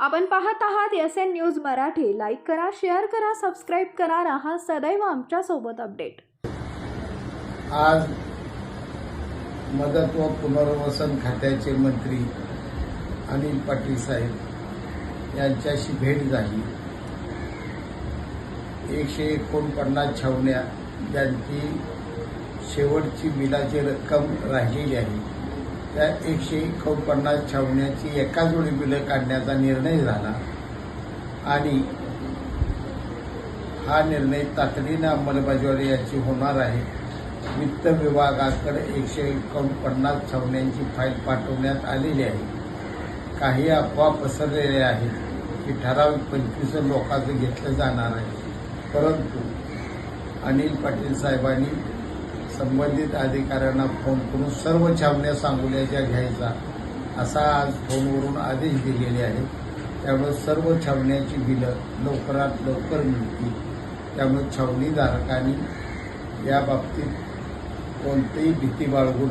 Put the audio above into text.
आपण पाहत आहात S N news Marathi. Like करा शेअर करा सबस्क्राईब करा. राहा सदैव आमच्यासोबत अपडेट आज मदत व पुनर्वसन खात्याचे मंत्री अनिल पाटील साहेब यांच्याशी भेट झाली. एकशे एकोणपन्नास छावण्या ज्यांची शेवटची बिलाची रक्कम राहिलेली आहे. त्या एकशे एकोणपन्नास छावण्याची एका वेळी बिलं काढण्याचा निर्णय झाला. आणि हा निर्णय तातडीनं अंमलबजावणी याची होणार आहे. वित्त विभागाकडे एकशे एकोणपन्नास छावण्यांची फाईल पाठवण्यात आलेली आहे. काही अफवा पसरलेल्या आहेत की ठराविक पंचवीस लोकांचं घेतलं जाणार आहे. परंतु अनिल पाटील साहेबांनी संबंधित अधिकाऱ्यांना फोन करून सर्व छावण्या सांगोल्याच्या घ्यायचा असा आज फोनवरून आदेश दिलेले आहेत. त्यामुळे सर्व छावण्याची बिलं लवकरात लवकर मिळतील. त्यामुळे छावणीधारकांनी याबाबतीत कोणतीही भीती बाळगून